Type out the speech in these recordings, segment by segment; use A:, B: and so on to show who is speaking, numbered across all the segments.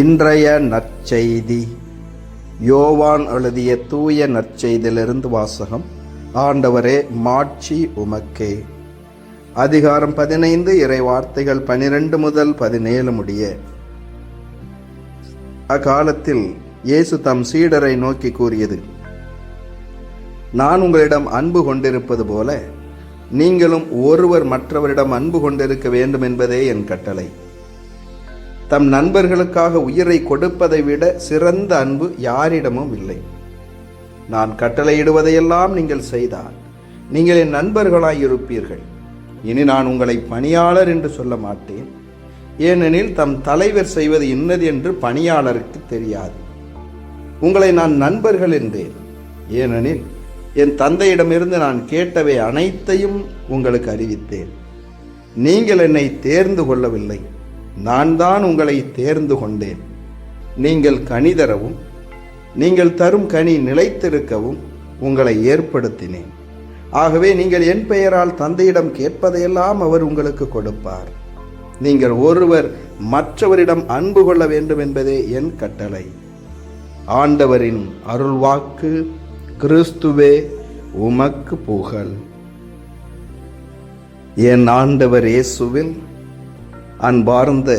A: இன்றைய நற்செய்தி யோவான் எழுதிய தூய நற்செய்தியிலிருந்து வாசகம் ஆண்டவரே மாட்சி உமக்கே அதிகாரம் பதினைந்து இறை வார்த்தைகள் பனிரெண்டு முதல் பதினேழு முடிய அக்காலத்தில் இயேசு தம் சீடரை நோக்கி கூறியது நான் உங்களிடம் அன்பு கொண்டிருப்பது போல நீங்களும் ஒருவர் மற்றவரிடம் அன்பு கொண்டிருக்க வேண்டும் என்பதே என் கட்டளை தம் நண்பர்களுக்காக உயிரை கொடுப்பதை விட சிறந்த அன்பு யாரிடமும் இல்லை நான் கட்டளையிடுவதையெல்லாம் நீங்கள் செய்தால் நீங்கள் என் நண்பர்களாய் இருப்பீர்கள் இனி நான் உங்களை பணியாளர் என்று சொல்ல மாட்டேன் ஏனெனில் தம் தலைவர் செய்வது இன்னது என்று பணியாளருக்கு தெரியாது உங்களை நான் நண்பர்கள் என்றேன் ஏனெனில் என் தந்தையிடமிருந்து நான் கேட்டவை அனைத்தையும் உங்களுக்கு அறிவித்தேன் நீங்கள் என்னை தேர்ந்து கொள்ளவில்லை நான் தான் உங்களை தேர்ந்து கொண்டேன் நீங்கள் கனி தரவும் நீங்கள் தரும் கனி நிலைத்திருக்கவும் உங்களை ஏற்படுத்தினேன் ஆகவே நீங்கள் என் பெயரால் தந்தையிடம் கேட்பதையெல்லாம் அவர் உங்களுக்கு கொடுப்பார் நீங்கள் ஒருவர் மற்றவரிடம் அன்பு கொள்ள வேண்டும் என்பதே என் கட்டளை ஆண்டவரின் அருள்வாக்கு கிறிஸ்துவே உமக்கு புகழ் என் ஆண்டவர் இயேசுவில் அன்பார்ந்த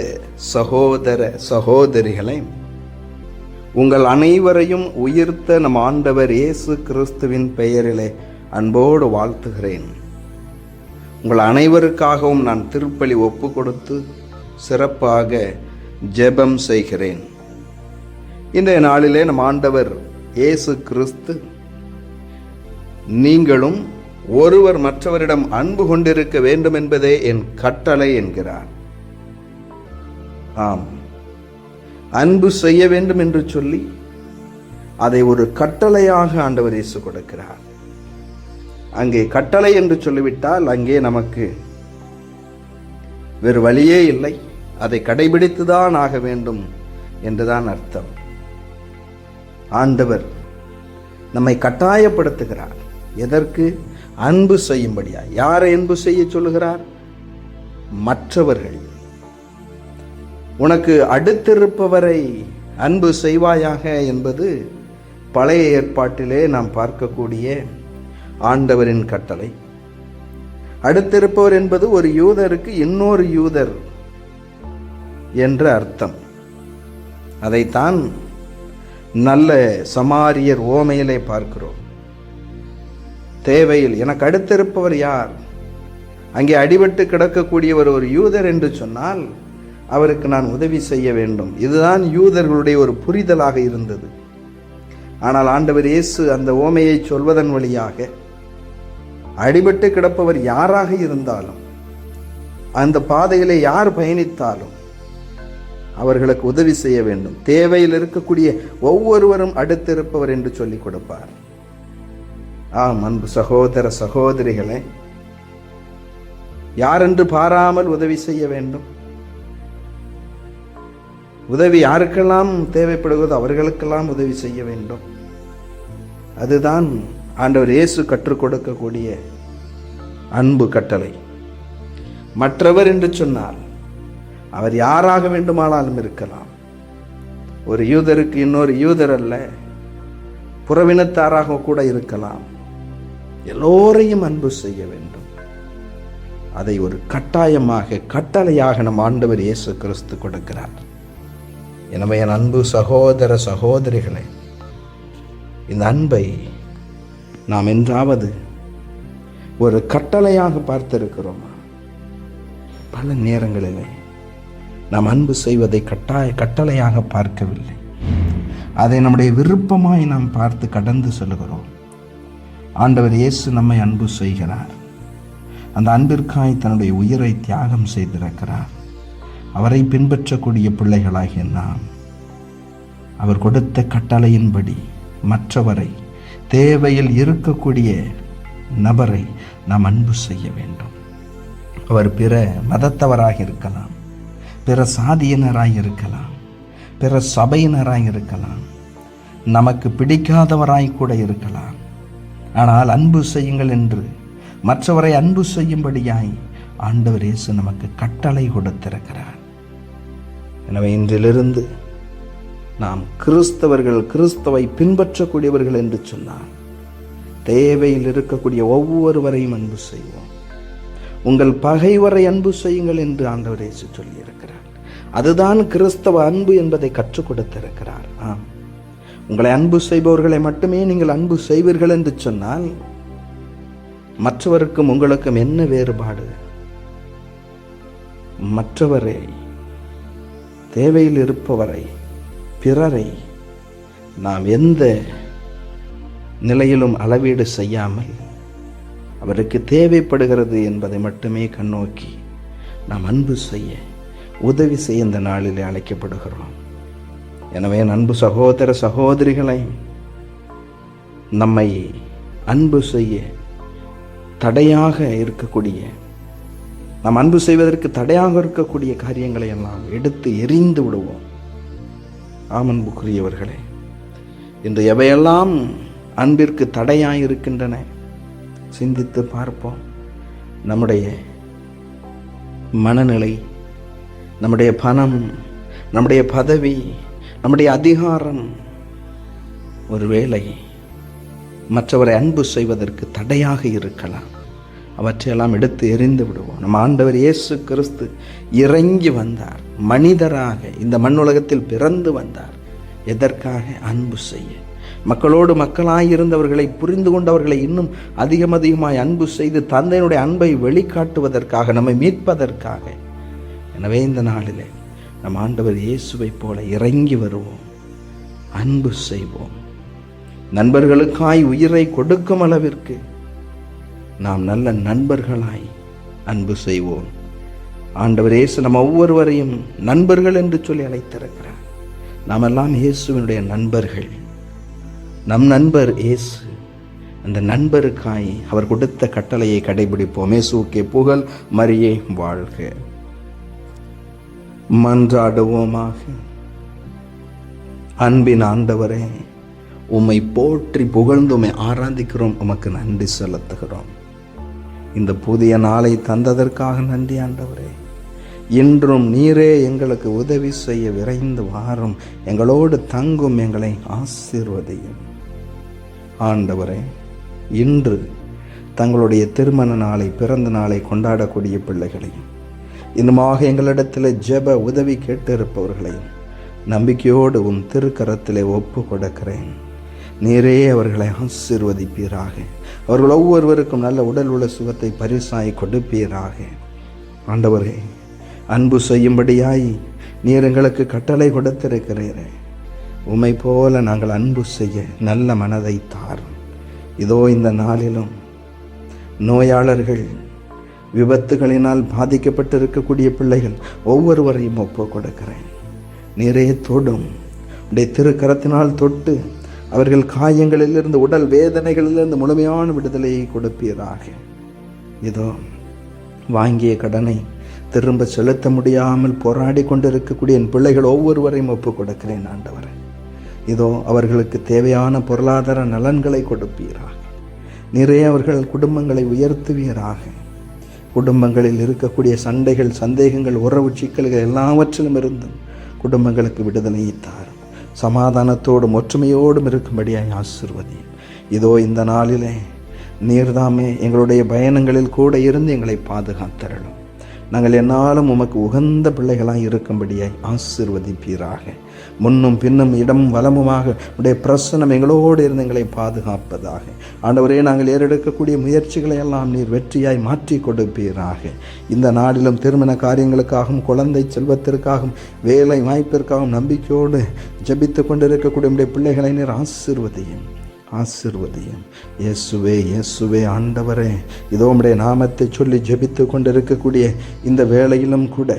A: சகோதர சகோதரிகளை உங்கள் அனைவரையும் உயிர்த்த நம் ஆண்டவர் இயேசு கிறிஸ்துவின் பெயரிலே அன்போடு வாழ்த்துகிறேன் உங்கள் அனைவருக்காகவும் நான் திருப்பலி ஒப்பு கொடுத்து சிறப்பாக ஜெபம் செய்கிறேன் இன்றைய நாளிலே நம் ஆண்டவர் இயேசு கிறிஸ்து நீங்களும் ஒருவர் மற்றவரிடம் அன்பு கொண்டிருக்க வேண்டும் என்பதே என் கட்டளை என்கிறார் ஆம் அன்பு செய்ய வேண்டும் என்று சொல்லி அதை ஒரு கட்டளையாக ஆண்டவர் இயேசு கொடுக்கிறார் அங்கே கட்டளை என்று சொல்லிவிட்டால் அங்கே நமக்கு வேறு வழியே இல்லை அதை கடைபிடித்துதான் ஆக வேண்டும் என்றுதான் அர்த்தம் ஆண்டவர் நம்மை கட்டாயப்படுத்துகிறார் எதற்கு அன்பு செய்யும்படியா யாரை அன்பு செய்ய சொல்லுகிறார் மற்றவர்கள் உனக்கு அடுத்திருப்பவரை அன்பு செய்வாயாக என்பது பழைய ஏற்பாட்டிலே நாம் பார்க்கக்கூடிய ஆண்டவரின் கட்டளை அடுத்திருப்பவர் என்பது ஒரு யூதருக்கு இன்னொரு யூதர் என்ற அர்த்தம் அதைத்தான் நல்ல சமாரியர் ஓமையிலே பார்க்கிறோம் தேவையில் எனக்கு அடுத்திருப்பவர் யார் அங்கே அடிபட்டு கிடக்கக்கூடியவர் ஒரு யூதர் என்று சொன்னால் அவருக்கு நான் உதவி செய்ய வேண்டும் இதுதான் யூதர்களுடைய ஒரு புரிதலாக இருந்தது ஆனால் ஆண்டவர் இயேசு அந்த ஓமையை சொல்வதன் வழியாக அடிபட்டு கிடப்பவர் யாராக இருந்தாலும் அந்த பாதையிலே யார் பயணித்தாலும் அவர்களுக்கு உதவி செய்ய வேண்டும் தேவையில் இருக்கக்கூடிய ஒவ்வொருவரும் அடுத்திருப்பவர் என்று சொல்லிக் கொடுப்பார் ஆம் அன்பு சகோதர சகோதரிகளை யாரென்று பாராமல் உதவி செய்ய வேண்டும் உதவி யாருக்கெல்லாம் தேவைப்படுகிறதோ அவர்களுக்கெல்லாம் உதவி செய்ய வேண்டும் அதுதான் ஆண்டவர் இயேசு கற்றுக் கொடுக்கக்கூடிய அன்பு கட்டளை மற்றவர் என்று சொன்னால் அவர் யாராக வேண்டுமானாலும் இருக்கலாம் ஒரு யூதருக்கு இன்னொரு யூதர் அல்ல புறவினத்தாராக கூட இருக்கலாம் எல்லோரையும் அன்பு செய்ய வேண்டும் அதை ஒரு கட்டாயமாக கட்டளையாக நம் ஆண்டவர் இயேசு கிறிஸ்து கொடுக்கிறார் எனவே என் அன்பு சகோதர சகோதரிகளே இந்த அன்பை நாம் என்றாவது ஒரு கட்டளையாக பார்த்திருக்கிறோமா பல நேரங்களிலே நாம் அன்பு செய்வதை கட்டாய கட்டளையாக பார்க்கவில்லை அதை நம்முடைய விருப்பமாய் நாம் பார்த்து கடந்து செல்கிறோம் ஆண்டவர் இயேசு நம்மை அன்பு செய்கிறார் அந்த அன்பிற்காய் தன்னுடைய உயிரை தியாகம் செய்திருக்கிறார் அவரை பின்பற்றக்கூடிய பிள்ளைகளாகிய நாம் அவர் கொடுத்த கட்டளையின்படி மற்றவரை தேவையில் இருக்கக்கூடிய நபரை நாம் அன்பு செய்ய வேண்டும் அவர் பிற மதத்தவராக இருக்கலாம் பிற சாதியினராக இருக்கலாம் பிற சபையினராக இருக்கலாம் நமக்கு பிடிக்காதவராய் கூட இருக்கலாம் ஆனால் அன்பு செய்யுங்கள் என்று மற்றவரை அன்பு செய்யும்படியாய் ஆண்டவர் இயேசு நமக்கு கட்டளை கொடுத்திருக்கிறார் எனவே இன்றிலிருந்து நாம் கிறிஸ்தவர்கள் கிறிஸ்தவை பின்பற்றக்கூடியவர்கள் என்று சொன்னால் தேவையில் இருக்கக்கூடிய ஒவ்வொருவரையும் அன்பு செய்வோம் உங்கள் பகைவரை அன்பு செய்யுங்கள் என்று ஆண்டவர் இயேசு சொல்லியிருக்கிறார் அதுதான் கிறிஸ்தவ அன்பு என்பதை கற்றுக் கொடுத்திருக்கிறார் ஆம் உங்களை அன்பு செய்பவர்களை மட்டுமே நீங்கள் அன்பு செய்வீர்கள் என்று சொன்னால் மற்றவருக்கும் உங்களுக்கும் என்ன வேறுபாடு மற்றவரை தேவையில் இருப்பவரை பிறரை நாம் எந்த நிலையிலும் அளவீடு செய்யாமல் அவருக்கு தேவைப்படுகிறது என்பதை மட்டுமே கண்ணோக்கி நாம் அன்பு செய்ய உதவி செய்ய இந்த நாளில் அழைக்கப்படுகிறோம் எனவே அன்பு சகோதர சகோதரிகளை நம்மை அன்பு செய்ய தடையாக இருக்கக்கூடிய நாம் அன்பு செய்வதற்கு தடையாக இருக்கக்கூடிய காரியங்களை எல்லாம் எடுத்து எரிந்து விடுவோம் ஆமன்புக்குரியவர்களே இன்று எவையெல்லாம் அன்பிற்கு தடையாக இருக்கின்றன சிந்தித்து பார்ப்போம் நம்முடைய மனநிலை நம்முடைய பணம் நம்முடைய பதவி நம்முடைய அதிகாரம் ஒருவேளை மற்றவரை அன்பு செய்வதற்கு தடையாக இருக்கலாம் அவற்றையெல்லாம் எடுத்து எரிந்து விடுவோம் நம்ம ஆண்டவர் இயேசு கிறிஸ்து இறங்கி வந்தார் மனிதராக இந்த மண்ணுலகத்தில் பிறந்து வந்தார் எதற்காக அன்பு செய்ய மக்களோடு மக்களாயிருந்தவர்களை புரிந்து கொண்டவர்களை இன்னும் அதிகம் அதிகமாய் அன்பு செய்து தந்தையினுடைய அன்பை வெளிக்காட்டுவதற்காக நம்மை மீட்பதற்காக எனவே இந்த நாளில் நம் ஆண்டவர் இயேசுவை போல இறங்கி வருவோம் அன்பு செய்வோம் நண்பர்களுக்காய் உயிரை கொடுக்கும் அளவிற்கு நாம் நல்ல நண்பர்களாய் அன்பு செய்வோம் ஆண்டவர் இயேசு நம்ம ஒவ்வொருவரையும் நண்பர்கள் என்று சொல்லி அழைத்திருக்கிறார் நாம் எல்லாம் இயேசுவினுடைய நண்பர்கள் நம் நண்பர் இயேசு அந்த நண்பருக்காய் அவர் கொடுத்த கட்டளையை கடைபிடிப்போம் இயேசுக்கே புகழ் மரியே வாழ்க மன்றாடுவோமாக அன்பின் ஆண்டவரே உம்மை போற்றி புகழ்ந்து உம்மை ஆராதிக்கிறோம் உமக்கு நன்றி செலுத்துகிறோம் இந்த புதிய நாளை தந்ததற்காக நன்றி ஆண்டவரே இன்றும் நீரே எங்களுக்கு உதவி செய்ய விரைந்து வாரும் எங்களோடு தங்கும் எங்களை ஆசீர்வதையும் ஆண்டவரே இன்று தங்களுடைய திருமண நாளை பிறந்த நாளை கொண்டாடக்கூடிய பிள்ளைகளையும் இன்னுமாக எங்களிடத்தில் ஜெப உதவி கேட்டிருப்பவர்களையும் நம்பிக்கையோடு உன் திருக்கரத்திலே ஒப்பு கொடுக்கிறேன் நீரே அவர்களை ஆசிர்வதிப்பீராக அவர்கள் ஒவ்வொருவருக்கும் நல்ல உடல் உள்ள சுகத்தை பரிசாய் கொடுப்பீராக ஆண்டவரே அன்பு செய்யும்படியாய் நீர் எங்களுக்கு கட்டளை கொடுத்திருக்கிறீரே உமை போல நாங்கள் அன்பு செய்ய நல்ல மனதை தாரும் இதோ இந்த நாளிலும் நோயாளர்கள் விபத்துகளினால் பாதிக்கப்பட்டிருக்கக்கூடிய பிள்ளைகள் ஒவ்வொருவரையும் ஒப்பு கொடுக்கிறேன் நீரே தொடும் உடைய திருக்கரத்தினால் தொட்டு அவர்கள் காயங்களிலிருந்து உடல் வேதனைகளிலிருந்து முழுமையான விடுதலையை கொடுப்பீராக இதோ வாங்கிய கடனை திரும்ப செலுத்த முடியாமல் போராடி கொண்டிருக்கக்கூடிய என் பிள்ளைகள் ஒவ்வொருவரையும் ஒப்பு கொடுக்கிறேன் ஆண்டவர் இதோ அவர்களுக்கு தேவையான பொருளாதார நலன்களை கொடுப்பீராக நிறைய அவர்கள் குடும்பங்களை உயர்த்துவீராக குடும்பங்களில் இருக்கக்கூடிய சண்டைகள் சந்தேகங்கள் உறவு சிக்கல்கள் எல்லாவற்றிலும் இருந்தும் குடும்பங்களுக்கு விடுதலையை தாரும் சமாதானத்தோடும் ஒற்றுமையோடும் இருக்கும்படியாய் ஆசிர்வதி இதோ இந்த நாளிலே நீர்தாமே எங்களுடைய பயணங்களில் கூட இருந்து எங்களை பாதுகாத்தரலும் நாங்கள் என்னாலும் உமக்கு உகந்த பிள்ளைகளாக இருக்கும்படியாய் ஆசிர்வதிப்பீராக முன்னும் பின்னும் இடம் வளமுமாக உடைய பிரசனம் எங்களோடு இருந்து எங்களை பாதுகாப்பதாக ஆண்டவரே நாங்கள் ஏறெடுக்கக்கூடிய முயற்சிகளை எல்லாம் நீர் வெற்றியாய் மாற்றி கொடுப்பீராக இந்த நாளிலும் திருமண காரியங்களுக்காகவும் குழந்தை செல்வத்திற்காகவும் வேலை வாய்ப்பிற்காகவும் நம்பிக்கையோடு ஜபித்து கொண்டிருக்கக்கூடிய உடைய பிள்ளைகளை நீர் ஆசிர்வதையும் ஆசிர்வதியும் இயேசுவே இயேசுவே ஆண்டவரே இதோ உடைய நாமத்தை சொல்லி ஜெபித்து கொண்டிருக்கக்கூடிய இந்த வேளையிலும் கூட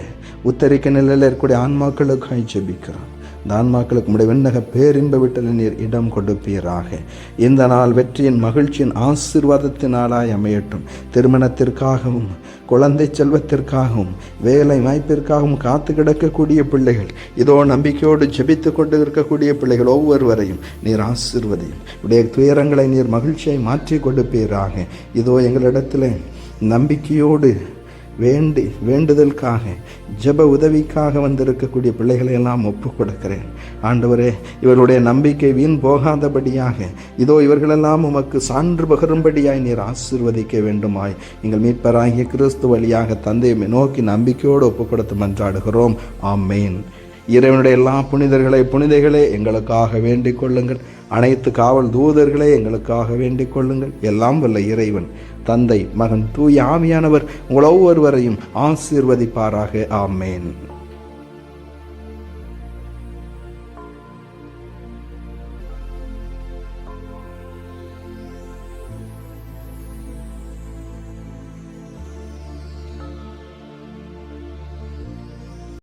A: உத்தரிக்க நிலையில் இருக்கக்கூடிய ஆன்மாக்களுக்காய் ஜெபிக்கிறோம் தான்மாக்களுக்கு உடைய விண்ணக பேரின்ப விட்டலில் நீர் இடம் கொடுப்பீராக இந்த நாள் வெற்றியின் மகிழ்ச்சியின் ஆசீர்வாதத்தினாலாய் அமையட்டும் திருமணத்திற்காகவும் குழந்தை செல்வத்திற்காகவும் வேலை வாய்ப்பிற்காகவும் காத்து கிடக்கக்கூடிய பிள்ளைகள் இதோ நம்பிக்கையோடு ஜெபித்து கொண்டு இருக்கக்கூடிய பிள்ளைகள் ஒவ்வொருவரையும் நீர் ஆசிர்வதையும் உடைய துயரங்களை நீர் மகிழ்ச்சியை மாற்றி கொடுப்பீராக இதோ எங்களிடத்தில் நம்பிக்கையோடு வேண்டி வேண்டுதலுக்காக ஜப உதவிக்காக வந்திருக்கக்கூடிய பிள்ளைகளை எல்லாம் ஒப்பு கொடுக்கிறேன் ஆண்டவரே இவருடைய நம்பிக்கை வீண் போகாதபடியாக இதோ இவர்களெல்லாம் உமக்கு சான்று பகரும்படியாய் நீர் ஆசிர்வதிக்க வேண்டுமாய் எங்கள் மீட்பராகிய கிறிஸ்து வழியாக தந்தையை நோக்கி நம்பிக்கையோடு ஒப்பு கொடுத்து மன்றாடுகிறோம் ஆமேன் இறைவனுடைய எல்லா புனிதர்களை புனிதைகளே எங்களுக்காக வேண்டிக் கொள்ளுங்கள் அனைத்து காவல் தூதர்களே எங்களுக்காக வேண்டிக் கொள்ளுங்கள் எல்லாம் வல்ல இறைவன் தந்தை மகன் தூய ஆவியானவர் உங்கள் ஒவ்வொருவரையும் ஆசீர்வதிப்பாராக ஆமேன்